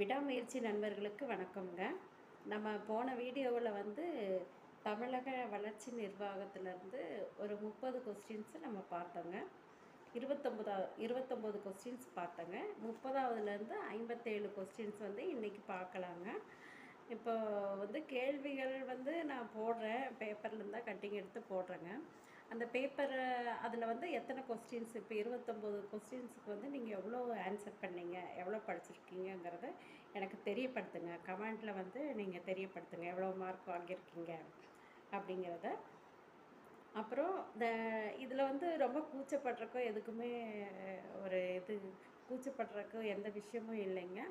விடாமுயற்சி நண்பர்களுக்கு வணக்கம்ங்க. நம்ம போன வீடியோவில் வந்து தமிழக வளர்ச்சி நிர்வாகத்திலேருந்து ஒரு முப்பது கொஸ்டின்ஸை நம்ம பார்த்தோங்க. இருபத்தொம்பதா இருபத்தொம்போது கொஸ்டின்ஸ் பார்த்தோங்க. முப்பதாவதுலேருந்து ஐம்பத்தேழு கொஸ்டின்ஸ் வந்து இன்றைக்கி பார்க்கலாங்க. இப்போ வந்து கேள்விகள் வந்து நான் போடுறேன். பேப்பர்லேருந்து தான் கட்டிங் எடுத்து போடுறேங்க. அந்த பேப்பரை அதில் வந்து எத்தனை கொஸ்டின்ஸ் இப்போ இருபத்தொம்போது கொஸ்டின்ஸுக்கு வந்து நீங்கள் எவ்வளோ ஆன்சர் பண்ணீங்க எவ்வளோ படிச்சிருக்கீங்கங்கிறத எனக்கு தெரியப்படுத்துங்க. கமெண்ட்டில் வந்து நீங்கள் தெரியப்படுத்துங்க எவ்வளோ மார்க் வாங்கியிருக்கீங்க அப்படிங்கிறத. அப்புறம் இந்த இதில் வந்து ரொம்ப கூச்சப்படுறக்கோ எதுக்குமே ஒரு இது கூச்சப்படுறக்கோ எந்த விஷயமும் இல்லைங்க.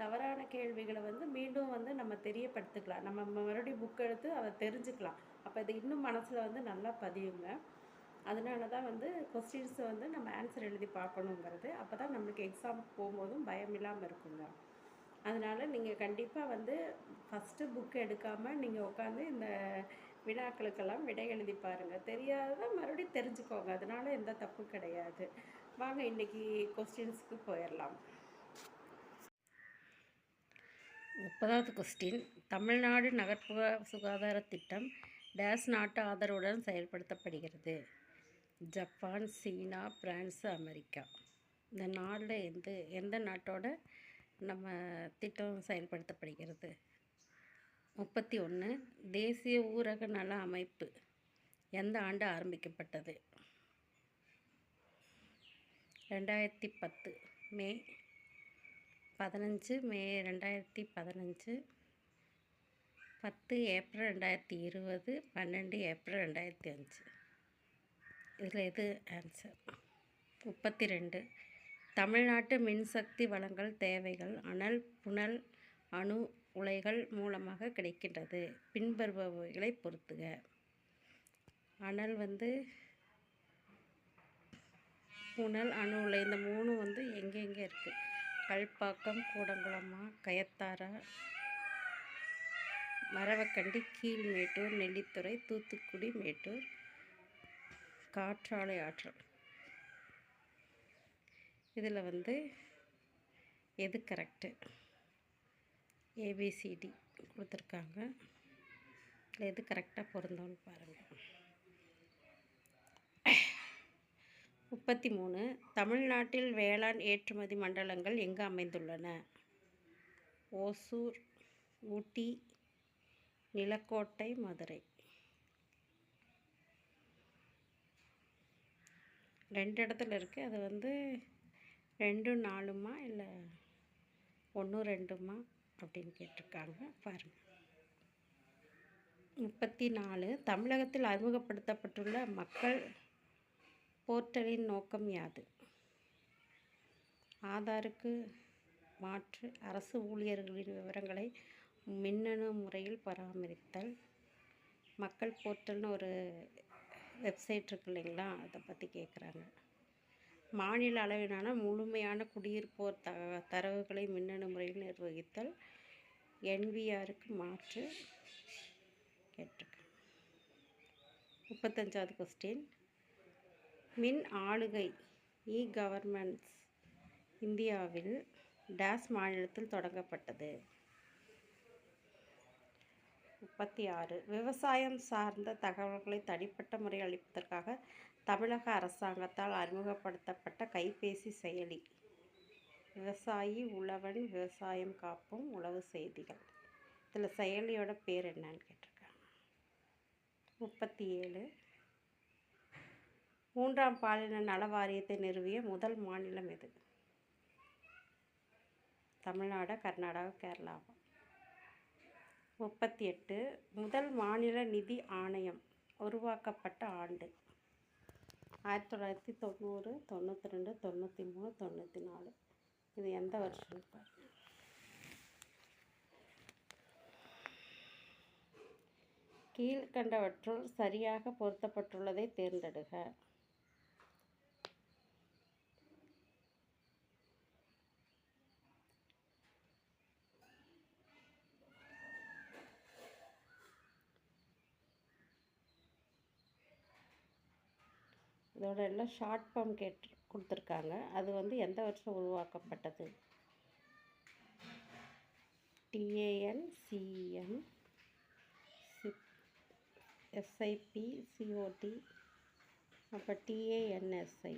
தவறான கேள்விகளை வந்து மீண்டும் வந்து நம்ம தெரியப்படுத்திக்கலாம். நம்ம மறுபடியும் புக் எடுத்து அதை தெரிஞ்சுக்கலாம். அப்போ இது இன்னும் மனசில் வந்து நல்லா பதியுங்க. அதனால தான் வந்து கொஸ்டின்ஸை வந்து நம்ம ஆன்சர் எழுதி பார்க்கணுங்கிறது. அப்போ தான் நம்மளுக்கு எக்ஸாம் போகும்போதும் பயம் இல்லாமல் இருக்குங்க. அதனால் நீங்கள் கண்டிப்பாக வந்து ஃபஸ்ட்டு புக் எடுக்காமல் நீங்கள் உட்காந்து இந்த வினாக்களுக்கெல்லாம் விடை எழுதி பாருங்கள் தெரியாத மறுபடியும் தெரிஞ்சுக்கோங்க. அதனால் எந்த தப்பு கிடையாது. வாங்க இன்றைக்கி கொஸ்டின்ஸ்க்கு போயிடலாம். முப்பதாவது கொஸ்டின் தமிழ்நாடு நகர்ப்புற சுகாதார திட்டம் டேஸ் நாட்டு ஆதரவுடன் செயல்படுத்தப்படுகிறது. Japan China France America. இந்த நாளில் எந்த எந்த நாட்டோட நம்ம திட்டம் செயல்படுத்தப்படுகிறது? முப்பத்தி ஒன்று தேசிய ஊரக நல அமைப்பு எந்த ஆண்டு ஆரம்பிக்கப்பட்டது? ரெண்டாயிரத்தி பத்து மே பதினஞ்சு மே ரெண்டாயிரத்தி பதினஞ்சு பத்து ஏப்ரல் ரெண்டாயிரத்தி இருபது பன்னெண்டு ஏப்ரல் ரெண்டாயிரத்தி அஞ்சு. இதில் எது ஆன்சர் முப்பத்தி ரெண்டு தமிழ்நாட்டு மின்சக்தி வளங்கள் தேவைகள் அனல் புனல் அணு உலைகள் மூலமாக கிடைக்கின்றது. பின்வருபவைகளை பொறுத்துக. அனல் வந்து புனல் அணு உலை இந்த மூணு வந்து எங்கெங்கே இருக்குது கல்பாக்கம் கூடங்குளமா கயத்தாரா மரவக்கண்டி கீழ்மேட்டூர் நெல்லித்துறை தூத்துக்குடி மேட்டூர். காற்றாலை ஆற்றல். இதில் வந்து எது கரெக்டு ஏபிசிடி கொடுத்துருக்காங்க. இதில் எது கரெக்டாக பொருந்தோன்னு பாருங்கள் முப்பத்தி மூணு தமிழ்நாட்டில் வேளாண் ஏற்றுமதி மண்டலங்கள் எங்கு அமைந்துள்ளன? ஓசூர் ஊட்டி நிலக்கோட்டை மதுரை. ரெண்டு இடத்துல இருக்குது அது வந்து ரெண்டு நாலுமா இல்லை ஒன்று ரெண்டுமா அப்படின்னு கேட்டிருக்காங்க. பாருங்கள் முப்பத்தி நாலு தமிழகத்தில் அறிமுகப்படுத்தப்பட்டுள்ள மக்கள் போர்ட்டலின் நோக்கம் யாது? ஆதாருக்கு மாற்று அரசு ஊழியர்களின் விவரங்களை மின்னணு முறையில் பராமரித்தல். மக்கள் போர்ட்டல்னு ஒரு வெப்சைட் இருக்கு இல்லைங்களா? அதை பற்றி கேட்குறாங்க மாநில அளவிலான முழுமையான குடியிருப்போர் த தரவுகளை மின்னணு முறையில் நிர்வகித்தல். என்விஆருக்கு மாற்று. கேட்டிருக்கேன் முப்பத்தஞ்சாவது கொஸ்டின் மின் ஆளுகை இ கவர்மெண்ட்ஸ் இந்தியாவில் டேஸ் மாநிலத்தில் தொடங்கப்பட்டது. முப்பத்தி ஆறு. விவசாயம் சார்ந்த தகவல்களை தனிப்பட்ட முறை அளிப்பதற்காக தமிழக அரசாங்கத்தால் அறிமுகப்படுத்தப்பட்ட கைபேசி செயலி. விவசாயி உழவன் விவசாயம் காப்பும் உழவு செய்திகள். இதில் செயலியோட பேர் என்னன்னு கேட்டிருக்காங்க முப்பத்தி ஏழு. மூன்றாம் பாலின நல வாரியத்தை நிறுவிய முதல் மாநிலம் எது? தமிழ்நாடு கர்நாடகா கேரளாவா? முப்பத்தி எட்டு முதல் மாநில நிதி ஆணையம் உருவாக்கப்பட்ட ஆண்டு. ஆயிரத்தி தொள்ளாயிரத்தி தொண்ணூறு தொண்ணூற்றி ரெண்டு தொண்ணூற்றி மூணு தொண்ணூற்றி நாலு இது எந்த வருஷம் பாருங்க. கீழ்கண்டவற்றுள் சரியாக பொருத்தப்பட்டுள்ளதை தேர்ந்தெடுக. இதோட எல்லாம் ஷார்ட் ஃபார்ம் கேட்டு கொடுத்துருக்காங்க. அது வந்து எந்த வருஷம் உருவாக்கப்பட்டது? டிஏஎன் சிஎம் எஸ்ஐபி சிஓடி அப்போ டிஏஎன்எஸ்ஐ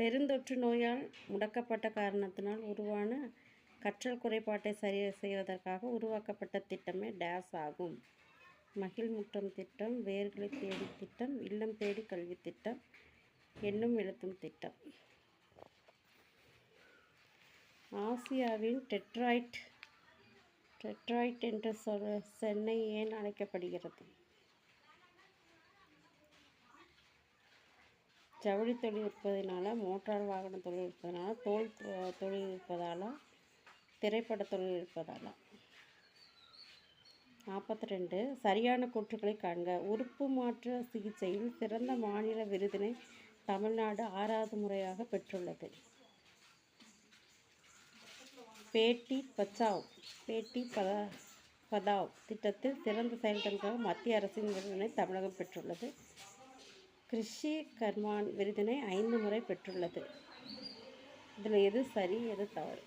பெருந்தொற்று நோயால் முடக்கப்பட்ட காரணத்தினால் உருவான கற்றல் குறைபாட்டை சரி செய்வதற்காக உருவாக்கப்பட்ட திட்டமே டேஸ் ஆகும். மகிழ்முற்றம் திட்டம் வேர்களை தேடி திட்டம் இல்லம் தேடி கல்வி திட்டம் எண்ணும் எழுத்தும் திட்டம். ஆசியாவின் டெட்ராய்ட் டெட்ராய்ட் என்ற சொல் சென்னை ஏன் அழைக்கப்படுகிறது? ஜவுளி தொழில் இருப்பதனால மோட்டார் வாகன தொழில் இருப்பதனால தோல் தொழில் இருப்பதால் திரைப்பட தொழில் இருப்பதால். நாற்பத்தி ரெண்டு சரியான கூற்றுகளை காண்க. உறுப்பு மாற்று சிகிச்சையில் சிறந்த மாநில விருதினை தமிழ்நாடு ஆறாவது முறையாக பெற்றுள்ளது. பேட்டி பச்சாவ் பேட்டி பதா பதாவ் திட்டத்தில் சிறந்த செயல்திறனுக்காக மத்திய அரசின் விருதினை தமிழகம் பெற்றுள்ளது. கிருஷி கர்மான் விருதினை ஐந்து முறை பெற்றுள்ளது. இதில் எது சரி எது தவறு?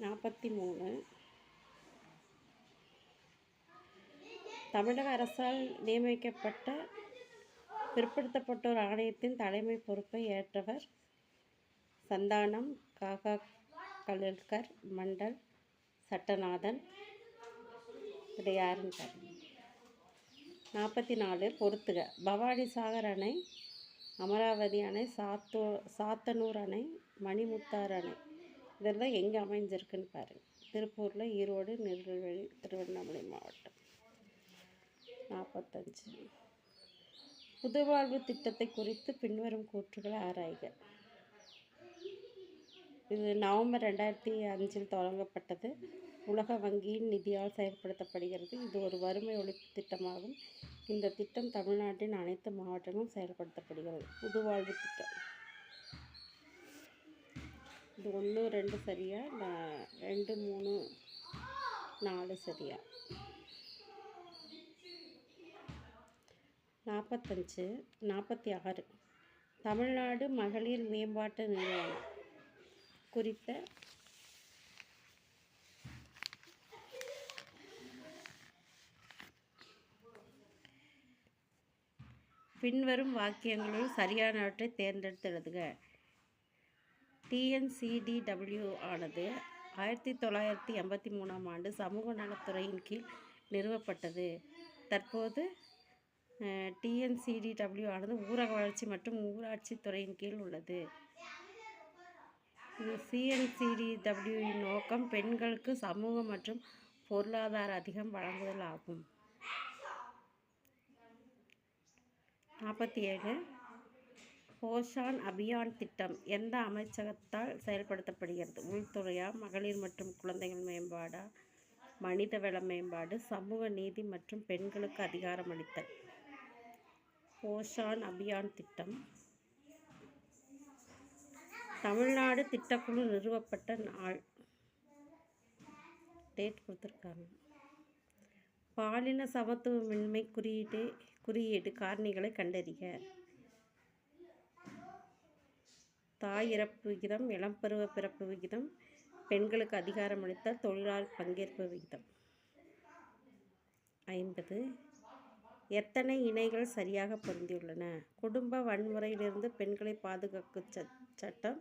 நாற்பத்தி மூணு. தமிழக அரசால் நியமிக்கப்பட்ட பிற்படுத்தப்பட்டோர் ஆணையத்தின் தலைமை பொறுப்பை ஏற்றவர் சந்தானம் காகா கலில்கர் மண்டல் சட்டநாதன். இது யாருன்னு நாற்பத்தி நாலு பொறுத்துக. பவானி சாகர் அணை அமராவதி அணை சாத்தூ சாத்தனூர் அணை மணிமுத்தார் அணை. இதெல்லாம் எங்கே அமைஞ்சிருக்குன்னு பாருங்கள் திருப்பூரில் ஈரோடு நெல்வேலி திருவண்ணாமலை மாவட்டம். நாற்பத்தஞ்சு. புதுவாழ்வு திட்டத்தை குறித்து பின்வரும் கூற்றுகளை ஆராய்க. இது நவம்பர் ரெண்டாயிரத்தி அஞ்சில் தொடங்கப்பட்டது. உலக வங்கியின் நிதியால் செயல்படுத்தப்படுகிறது. இது ஒரு வறுமை ஒழிப்பு திட்டமாகும். இந்த திட்டம் தமிழ்நாட்டின் அனைத்து மாவட்டங்களும் செயல்படுத்தப்படுகிறது. புதுவாழ்வு திட்டம். இது ஒன்று ரெண்டு சரியா? இல்லை ரெண்டு மூணு நாலு சரியா? நாற்பத்தஞ்சு நாற்பத்தி ஆறு தமிழ்நாடு மகளிர் மேம்பாட்டு நிறுவனம் குறித்த பின்வரும் வாக்கியங்களுள் சரியானவற்றை தேர்ந்தெடுத்து எழுதுக டிஎன்சிடிடபிள்யூ ஆனது ஆயிரத்தி தொள்ளாயிரத்தி எண்பத்தி மூணாம் ஆண்டு சமூக நலத்துறையின் கீழ் நிறுவப்பட்டது. தற்போது டிஎன்சிடிடபிள்யூ ஆனது ஊரக வளர்ச்சி மற்றும் ஊராட்சி துறையின் கீழ் உள்ளது. சிஎன்சிடிடபிள்யூவின் நோக்கம் பெண்களுக்கு சமூக மற்றும் பொருளாதார அதிகம் வழங்குதல் ஆகும். நாற்பத்தி ஏழு போஷான் அபியான் திட்டம் எந்த அமைச்சகத்தால் செயல்படுத்தப்படுகிறது? உள்துறையா மகளிர் மற்றும் குழந்தைகள் மேம்பாடா? மனிதவள மேம்பாடு சமூக நீதி மற்றும் பெண்களுக்கு அதிகாரம் அளித்தல். போஷான் அபியான் திட்டம். தமிழ்நாடு திட்டக்குழு நிறுவப்பட்ட நாள். டேட் கொடுத்துருக்காங்க. பாலின சமத்துவமின்மை குறியீடு குறியீடு காரணிகளை கண்டறிக. தாய் இறப்பு விகிதம் இளம்பருவ பிறப்பு விகிதம் பெண்களுக்கு அதிகாரம் அளித்தல் தொழிலாளர் பங்கேற்பு விகிதம். ஐம்பது. எத்தனை இணைகள் சரியாக பொருந்தியுள்ளன? குடும்ப வன்முறையிலிருந்து பெண்களை பாதுகாக்கும் ச சட்டம்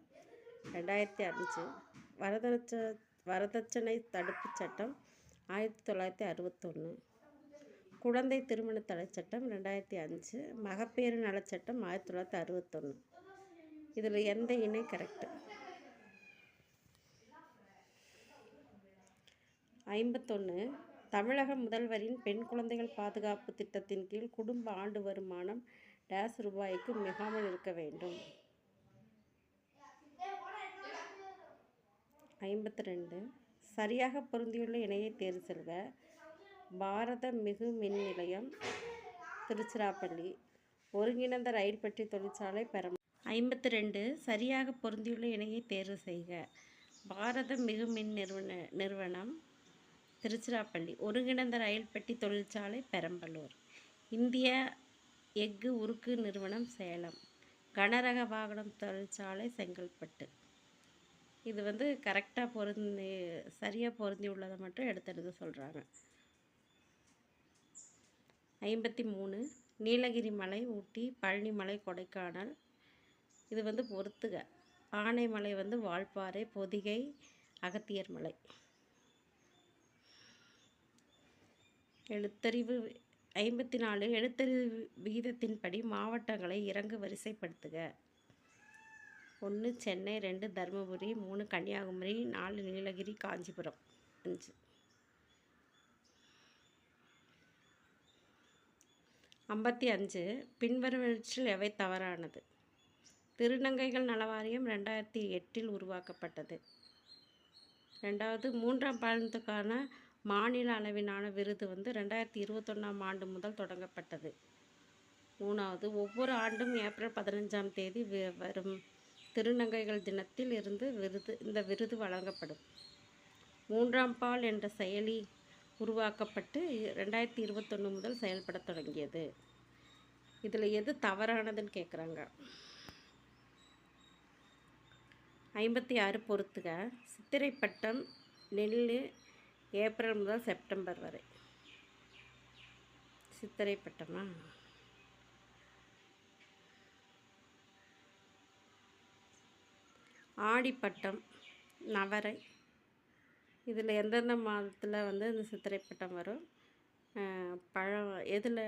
ரெண்டாயிரத்தி அஞ்சு. வரதட்ச வரதட்சணை தடுப்புச் சட்டம் ஆயிரத்தி தொள்ளாயிரத்தி அறுபத்தொன்று குழந்தை திருமண தடை சட்டம் ரெண்டாயிரத்தி அஞ்சு மகப்பேறு நலச்சட்டம் ஆயிரத்தி தொள்ளாயிரத்தி அறுபத்தொன்று இதில் எந்த இணை கரெக்டு ஐம்பத்தொன்று தமிழக முதல்வரின் பெண் குழந்தைகள் பாதுகாப்பு திட்டத்தின் கீழ் குடும்ப ஆண்டு வருமானம் டேஸ் ரூபாய்க்கு மிகாமல் இருக்க வேண்டும். ஐம்பத்தி ரெண்டு சரியாக பொருந்தியுள்ள இணையை தேர்வு செல்க பாரத மிகு மின் நிலையம் திருச்சிராப்பள்ளி. ஒருங்கிணைந்த ரயில் பெட்டி தொழிற்சாலை பெற ஐம்பத்தி ரெண்டு சரியாக பொருந்தியுள்ள இணையை தேர்வு செய்க. பாரத மிகு மின் நிறுவன நிறுவனம் திருச்சிராப்பள்ளி. ஒருங்கிணைந்த ரயில் பெட்டி தொழிற்சாலை பெரம்பலூர். இந்திய எஃகு உருக்கு நிறுவனம் சேலம். கனரக வாகனம் தொழிற்சாலை செங்கல்பட்டு. இது வந்து கரெக்டாக பொருந்தி சரியாக பொருந்தி உள்ளதை மட்டும் எடுத்து சொல்கிறாங்க ஐம்பத்தி மூணு நீலகிரி மலை ஊட்டி பழனிமலை கொடைக்கானல். இது வந்து பொறுத்துக. ஆனைமலை வந்து வால்பாறை பொதிகை அகத்தியர் மலை. எழுத்தறிவு ஐம்பத்தி நாலு எழுத்தறிவு விகிதத்தின்படி மாவட்டங்களை இறங்கு வரிசைப்படுத்துக. ஒன்று சென்னை ரெண்டு தருமபுரி மூணு கன்னியாகுமரி நாலு நீலகிரி காஞ்சிபுரம். அஞ்சு. ஐம்பத்தி அஞ்சு பின்வருவற்றில் எவை தவறானது? திருநங்கைகள் நலவாரியம் ரெண்டாயிரத்தி எட்டில் உருவாக்கப்பட்டது. ரெண்டாவது மூன்றாம் பாலத்துக்கான மாநில அளவிலான விருது வந்து ரெண்டாயிரத்தி இருபத்தொன்னாம் ஆண்டு முதல் தொடங்கப்பட்டது. மூணாவது ஒவ்வொரு ஆண்டும் ஏப்ரல் பதினஞ்சாம் தேதி வரும் திருநங்கைகள் தினத்தில் இருந்து விருது இந்த விருது வழங்கப்படும். மூன்றாம் பால் என்ற செயலி உருவாக்கப்பட்டு ரெண்டாயிரத்தி இருபத்தொன்று முதல் செயல்படத் தொடங்கியது. இதில் எது தவறானதுன்னு கேட்குறாங்க ஐம்பத்தி ஆறு பொறுத்துக. சித்திரை பட்டம் நெல் ஏப்ரல் முதல் செப்டம்பர் வரை. சித்திரை பட்டமா ஆடிப்பட்டம் நவரை. இதில் எந்தெந்த மாதத்தில் வந்து இந்த சித்திரை பட்டம் வரும் பழம் எதில்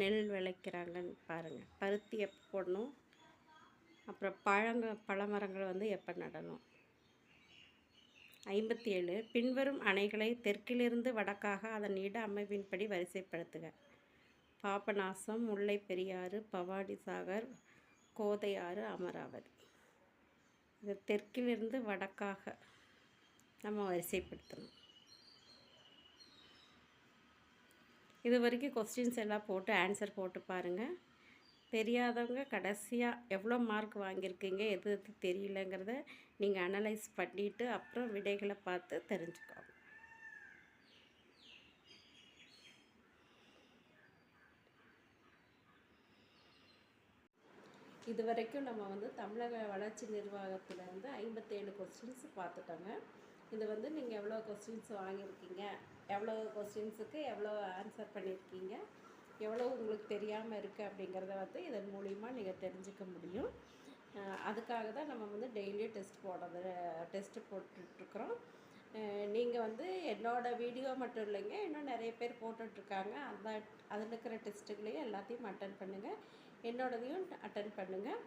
நெல் விளைக்கிறாங்கன்னு பாருங்கள் பருத்தி எப்போ போடணும்? அப்புறம் பழங்க பழமரங்கள் வந்து எப்போ நடணும்? ஐம்பத்தி ஏழு பின்வரும் அணைகளை தெற்கிலிருந்து வடக்காக அதன் இட அமைப்பின்படி வரிசைப்படுத்துக. பாபநாசம் முல்லை பெரியாறு பவானி சாகர் கோதையாறு அமராவதி. இது தெற்கிலிருந்து வடக்காக நம்ம வரிசைப்படுத்தணும். இது வரைக்கும் கொஸ்டின்ஸ் எல்லாம் போட்டு ஆன்சர் போட்டு பாருங்கள் தெரியாதவங்க கடைசியாக எவ்வளோ மார்க் வாங்கியிருக்கீங்க எது எது தெரியலங்கிறத நீங்கள் அனலைஸ் பண்ணிவிட்டு அப்புறம் விடைகளை பார்த்து தெரிஞ்சுக்கோங்க. இது வரைக்கும் நம்ம வந்து தமிழக வளர்ச்சி நிர்வாகத்திலேருந்து ஐம்பத்தேழு கொஸ்டின்ஸ் பார்த்துட்டோங்க. இது வந்து நீங்கள் எவ்வளோ கொஸ்டின்ஸ் வாங்கியிருக்கீங்க? எவ்வளோ கொஸ்டின்ஸுக்கு எவ்வளோ ஆன்சர் பண்ணியிருக்கீங்க? எவ்வளோ உங்களுக்கு தெரியாமல் இருக்குது அப்படிங்கிறத வந்து இதன் மூலிமா நீங்கள் தெரிஞ்சுக்க முடியும். அதுக்காக தான் நம்ம வந்து டெய்லியும் டெஸ்ட் போடுறது டெஸ்ட்டு போட்டுட்ருக்குறோம். நீங்கள் வந்து என்னோடய வீடியோ மட்டும் இல்லைங்க இன்னும் நிறைய பேர் போட்டுட்ருக்காங்க. அந்த அதில் இருக்கிற டெஸ்ட்டுகளையும் எல்லாத்தையும் அட்டன் பண்ணுங்கள் என்னோடதையும் அட்டன் பண்ணுங்கள்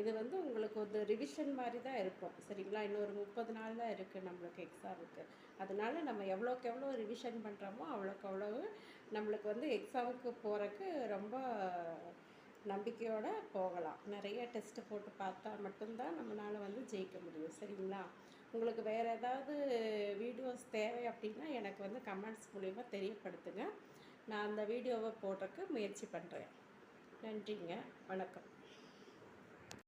இது வந்து உங்களுக்கு ஒரு ரிவிஷன் மாதிரி தான் இருக்கும். சரிங்களா? இன்னொரு முப்பது நாள் தான் இருக்குது நம்மளுக்கு எக்ஸாமுக்கு அதனால நம்ம எவ்வளோக்கு எவ்வளோ ரிவிஷன் பண்ணுறோமோ அவ்வளோக்கு அவ்வளவு நம்மளுக்கு வந்து எக்ஸாமுக்கு போகிறக்கு ரொம்ப நம்பிக்கையோடு போகலாம். நிறைய டெஸ்ட்டு போட்டு பார்த்தா மட்டும்தான் நம்மளால் வந்து ஜெயிக்க முடியும். சரிங்களா? உங்களுக்கு வேறு ஏதாவது வீடியோஸ் தேவை அப்படின்னா எனக்கு வந்து கமெண்ட்ஸ் மூலிமா தெரியப்படுத்துங்க. நான் அந்த வீடியோவை போடுறதுக்கு முயற்சி பண்ணுறேன் நன்றிங்க. வணக்கம்.